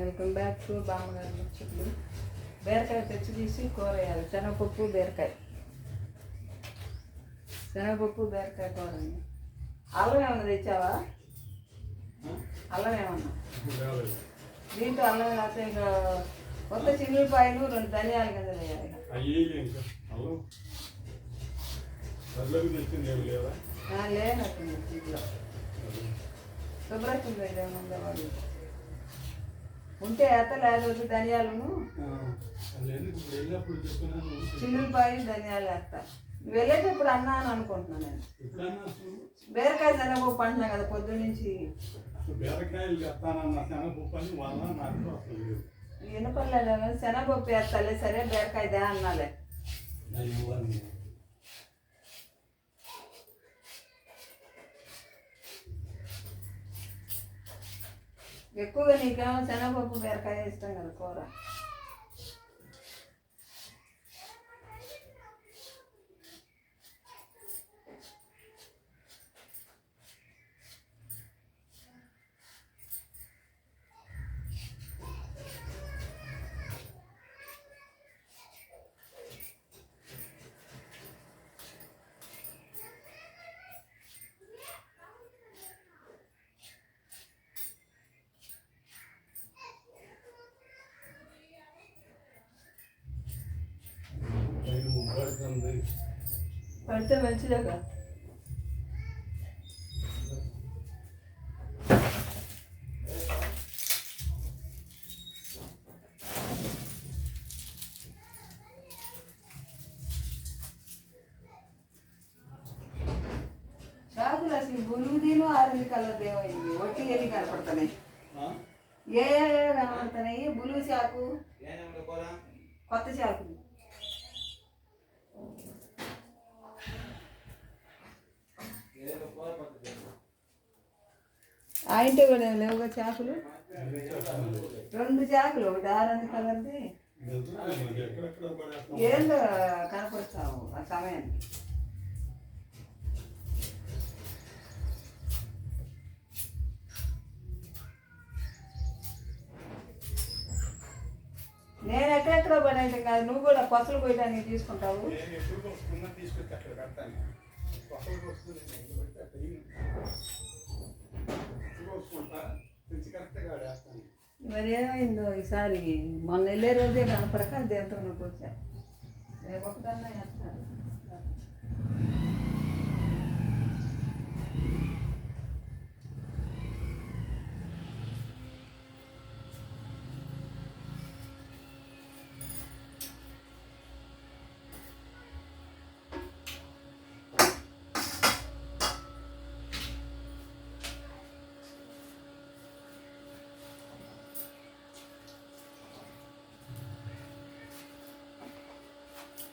Welcome back to బామ్మగారి ముచ్చట్లు బీరకాయ తెచ్చి తీసి కూర వేయాలి. శనగపప్పు బీరకాయ. శనగపప్పు బీరకాయ కూర అల్లం ఏమన్నా తెచ్చావా? అల్లం ఏమన్నా? దీంట్లో అల్లం వేస్తే ఇంకా కొత్త చిల్లిపాయలు రెండు ధనియాలు కింద వేయాలి లేనట్టుంది ఇంట్లో ఏమన్నా? వాళ్ళు ఉంటే ఎత్త లేకపోతే ధనియాలను. చిల్లులపాయ ధనియాలు వేస్తా. వెళ్ళేటప్పుడు అన్నా అని అనుకుంటున్నాను నేను బీరకాయ శనగపప్పు అంటున్నా కదా పొద్దు నుంచి. చెప్తానన్న శనగపప్పు లేదు. వినపడలేదు వేస్తాలే సరే బీరకాయ దే అన్నాలే ఎక్కువగా నీకేమో శనగపప్పు బీరకాయ ఇష్టం కదా కూర పైన ముగ్గడుతుంది పడితే మంచిదే కదా షాకులు అసలు బులుగుదీను ఆరెంజ్ కలర్ ఏమైంది ఒట్టి ఎన్ని కనపడుతున్నాయి ఏ ఏ ఏ కనపడుతున్నాయి బులుగు చాకు కొత్త చాకులు ఆ ఇంటి కూడా లేవుగా చాకులు? రెండు చాకులు ఒకటి ఆరెంజ్ కలర్ది. ఏందో కనపడతావు ఆ సమయానికి. నేను ఎక్కడెక్కడ పడేది కాదు నువ్వు కూడా పసలు పోయడానికి తీసుకుంటావు. తీసుకుంటా మరి ఏమైందో ఈసారి మొన్న వెళ్ళే రోజే కనపడక దేవతలకు వచ్చా? రేపు వేస్తారు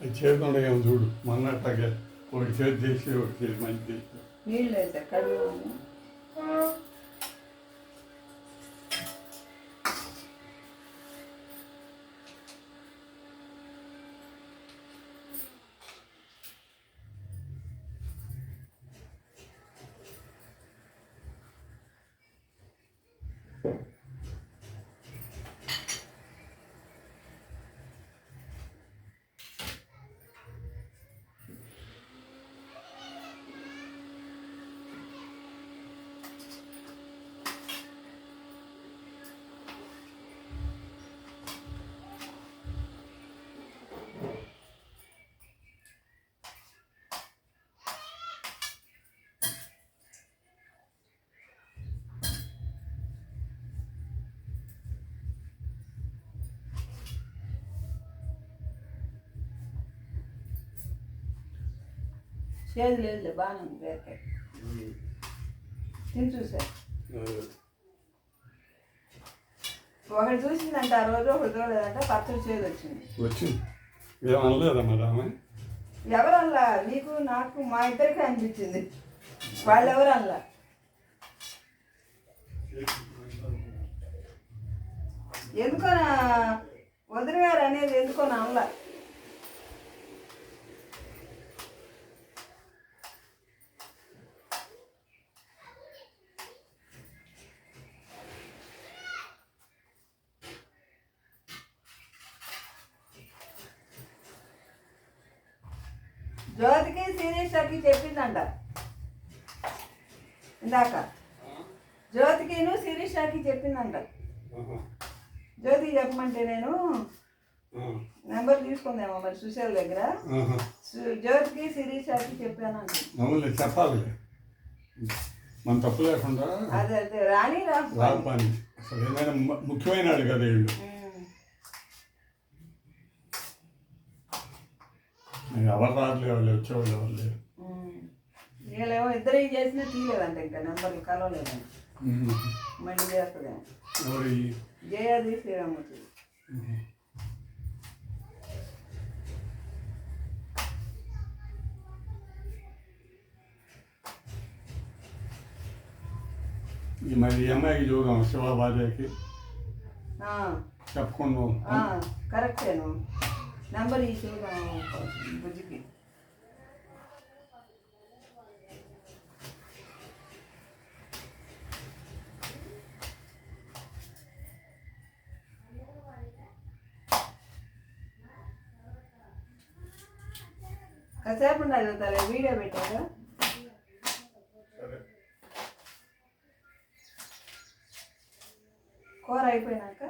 అది చేయకుండా ఏమో చూడు. మొన్నట్టగా ఒకటి చేతి చేసి ఒకటి చేసి మంచి చేసి చేదు లేదు బాగానే ఉంది బీరకాయ తిని చూసా ఒకటి చూసిందంట ఆ రోజు ఒకటి చూడలేదంట పచ్చడి చేదు వచ్చింది వచ్చింది ఏమనలేదా మరి ఆమె ఎవరల్లా నీకు నాకు మా ఇద్దరికి అనిపించింది వాళ్ళెవరు అల్లా ఎందుకో నా వదిన గారు అనేది ఎందుకో నా అల్లా జ్యోతికి శిరీషకి చెప్పిందంట ఇందాక జ్యోతికిను శిరీషకి చెప్పిందంట ఆహా. జ్యోతికి చెప్పమంటే నేను. నెంబర్ తీసుకుందేమో మరి సుశీల దగ్గర? జ్యోతికి శిరీషకి చెప్పానంట మామూలు చెప్పాలి. మన తప్పు లేకుండా అదే అదే. రాణి రా. రాపాని అసలు ఏదైనా ముఖ్యమైన కదా వీళ్ళు. ఎవరు రావట్లేదు వాళ్ళు వచ్చేవాళ్ళు ఎవరు లేరు. వీళ్ళేమో ఇద్దరు చేసినా తీయలేదంట ఇంకా. నెంబర్లు కలవలేదంట. మళ్ళీ ఈ జయాది శ్రీరామూర్తి మరి అమ్మాయికి చూద్దాం శివ భార్యకి ఆ, చెప్పకుండా కరెక్టేను. నెంబర్ ఈ చూద్దాం బుజ్జికి. కాసేపు ఉండాలి చదువుతాలే వీడియో పెట్టారు కూర అయిపోయినాక?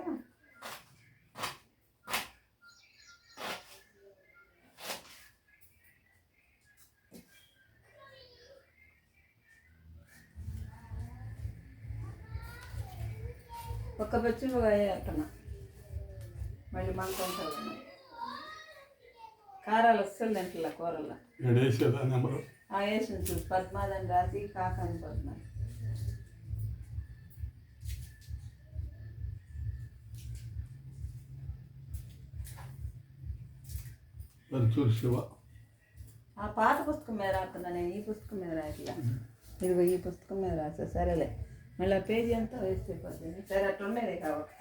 ఒక్క బెచ్చు అట్టన మళ్ళీ మనకుంటుంది కారాలు వస్తుంది దాంట్లో కూరల్లో చూసి పద్మాదని రాసి పరుచూరు శివ. ఆ పాత పుస్తకం మీద రాస్తున్నా నేను ఈ పుస్తకం మీద రాయట్లా. ఇదిగో ఈ పుస్తకం మీద రాసా సరేలే. మళ్ళీ పేజీ అంతా వేస్ట్ అయిపోతుంది సరే అట్లా ఉండేది కాబట్టి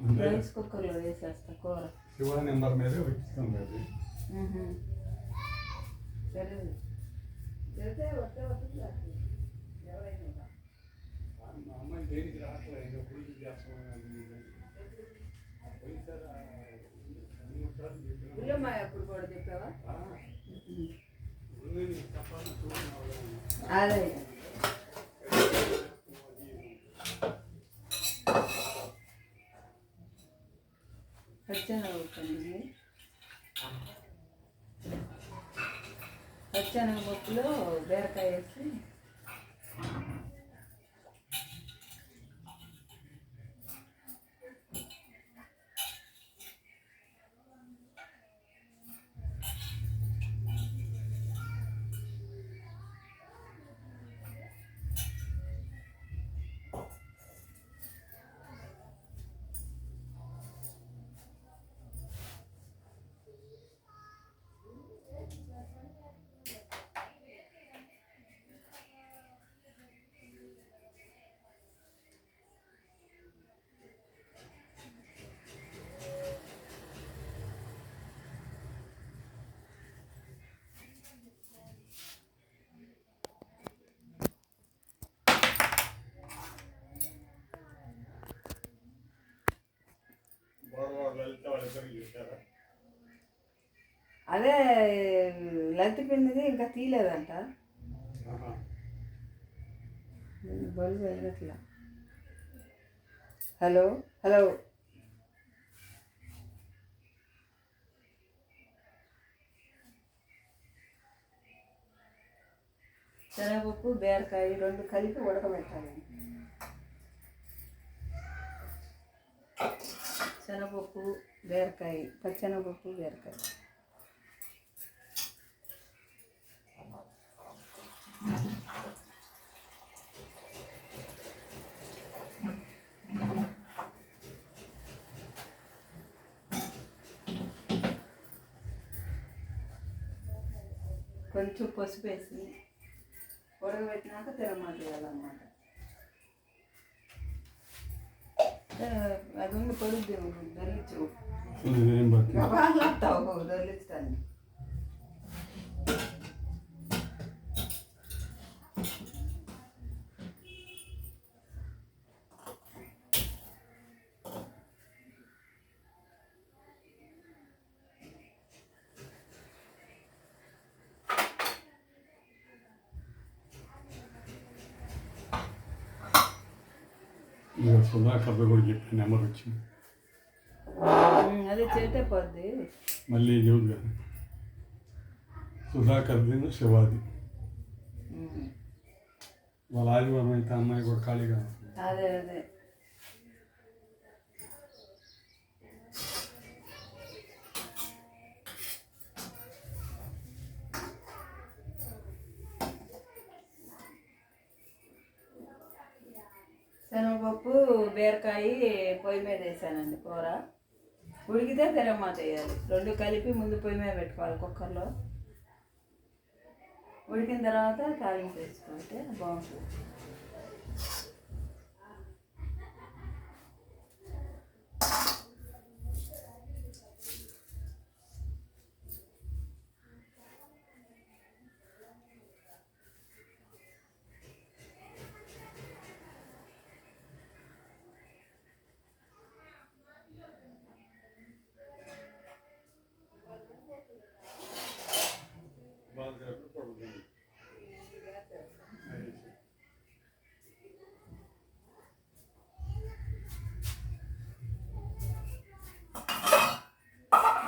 అంటే రైస్ వేసేస్తా కూర. శివ నెంబర్ మీదే మ్మ్హ. సరే. చెప్తే వస్తే వస్తుంది. ఎవరైనా అమ్మాయి దేనికి రావట్లేదు చేస్తామని ఉల్లమ్మ ఎప్పుడు కూడా చెప్పావా? అదే పచ్చెనగపప్పు పచ్చెనగపప్పులో బీరకాయ వేసి అదే లలిత పిండిది ఇంకా తీయలేదంట. బల్బు వెళ్ళట్లా హలో హలో. శనగపప్పు బీరకాయ రెండు కలిపి ఉడకబెట్టాలండి శనగపప్పు బీరకాయ పచ్చెనగపప్పు బీరకాయ. కొంచెం పసుపు వేసి ఉడకబెట్టినాక తిరగమాట వెళ్ళాలన్నమాట ఆ, అది ఉంది పొడుద్ది సుధాకర్ కూడా చెప్పిన నెంబర్ వచ్చింది. అదే చేతే పోద్ది. మళ్ళీ చెబుదు కానీ సుధాకర్ది శివాది వాళ్ళ ఆదివారం అయితే అమ్మాయి కూడా ఖాళీగా. అదే అదే. ఉప్పు బీరకాయ పొయ్యి మీద వేసానండి కూర. ఉడికితే తిరగమాత వేయాలి. రెండు కలిపి ముందు పొయ్యి మీద పెట్టుకోవాలి కుక్కర్లో. ఉడికిన తర్వాత తాలింపు వేసుకుంటే బాగుంటుంది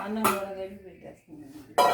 అన్నం కూడా కలిపి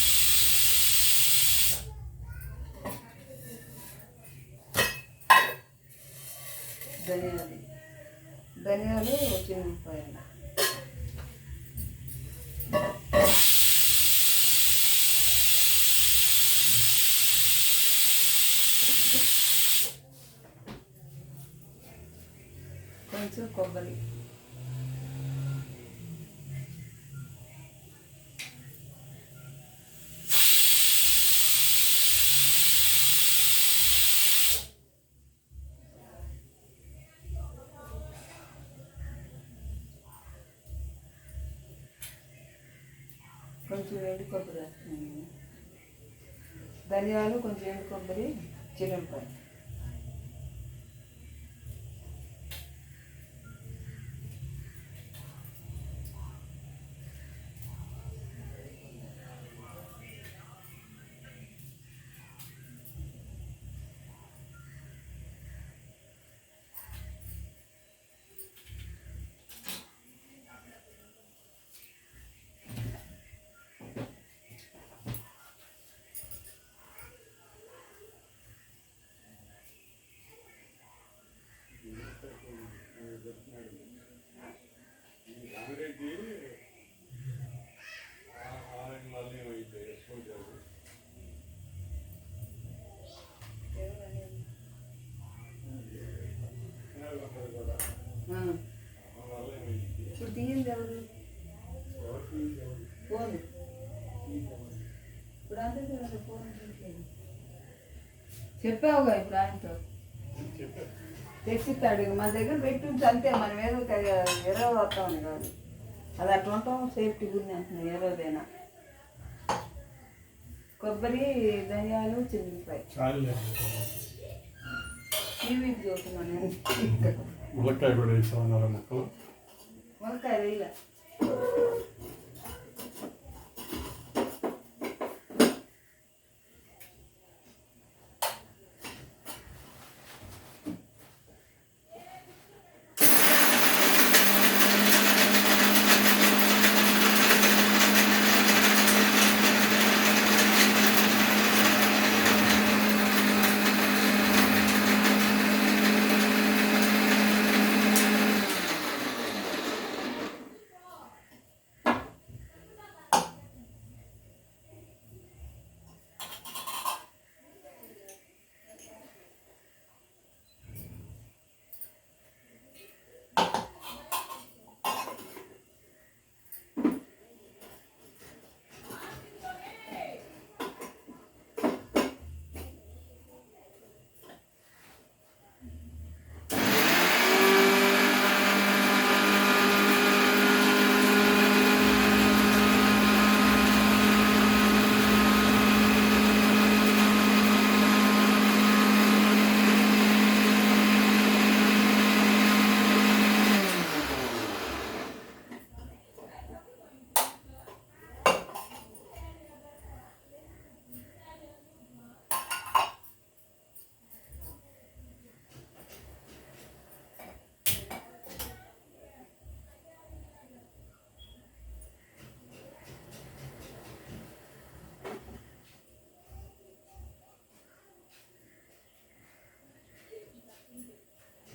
కొంచెం ఎండు కొబ్బరి వేస్తున్నాను. ధనియాలు కొంచెం ఎండు కొబ్బరి చిన్నపాయ ఆ. ఇప్పుడు తీయండి ఎవరు? ఫోన్. ఇప్పుడు అంతే ఫోన్ చెప్పావుగా ఇప్పుడు ఆయనతో. తెచ్చిస్తాడు. మన దగ్గర పెట్టి ఉంచి అంతే. మనం ఏదో ఇరవై వస్తామని కాదు. అది అట్లా ఉంటాం. సేఫ్టీ గురించి అంటున్నాం. రోజైనా కొబ్బరి ధనియాలు చిల్లిపాయ చాలు టీవీకి చూస్తున్నాను నేను. ఇక్కడ ములక్కాయ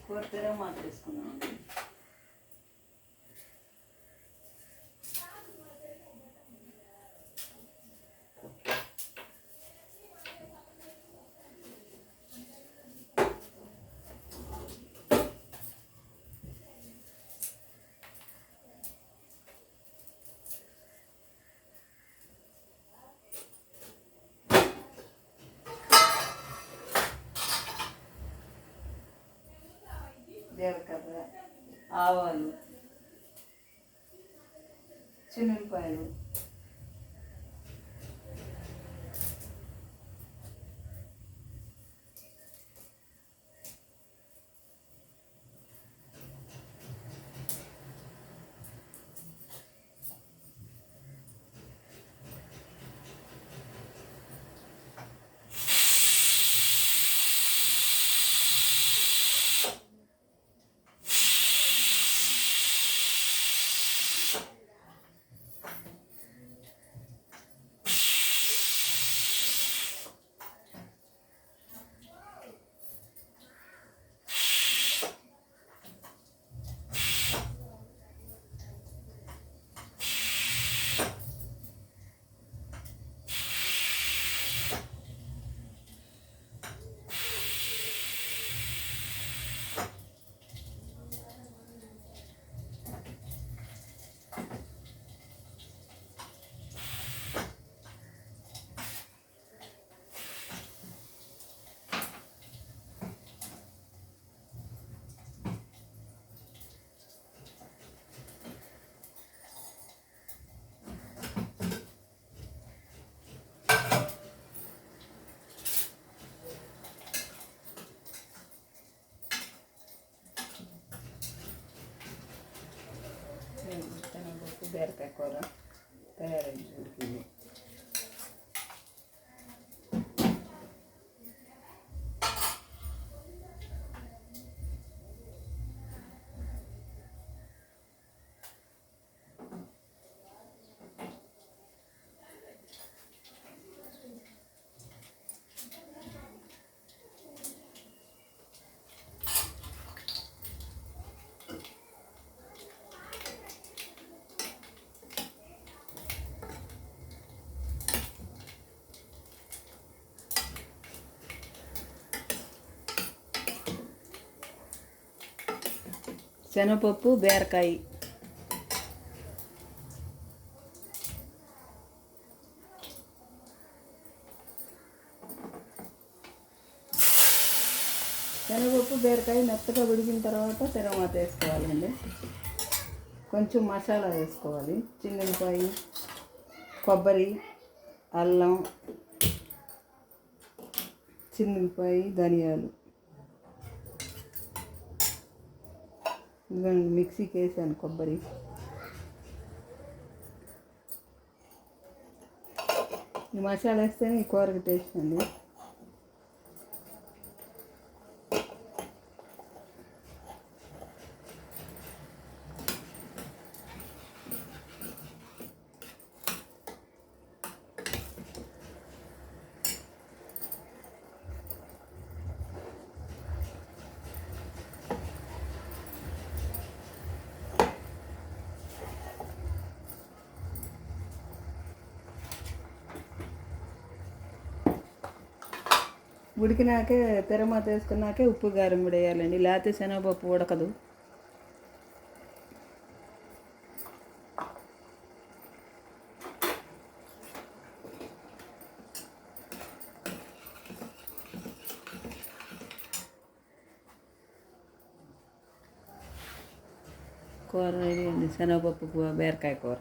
కూడా వేసామన్నారు మొక్కలు వంకాయ జీలకర్ర ఆవాలు చిన్నులపాయలు బీరకాయ కూర తయారైంది శనగపప్పు బీరకాయ. శనగపప్పు బీరకాయ మెత్తగా ఉడికిన తర్వాత తిరగమాత వేసుకోవాలండి. కొంచెం మసాలా వేసుకోవాలి. చిన్నపాయి కొబ్బరి అల్లం చిన్నపాయి ధనియాలు. ఇదిగోండి మిక్సీకి వేసాను కొబ్బరి. ఈ మసాలా వేస్తేనే ఈ కూరకి టేస్ట్ అండి. ఉడికినాకే తెరమాత వేసుకున్నాకే ఉప్పు కారం కూడా వేయాలండి. లేకపోతే శనగపప్పు ఉడకదు. కూర రెడీ అండి. శనగపప్పు కూర బీరకాయ కూర.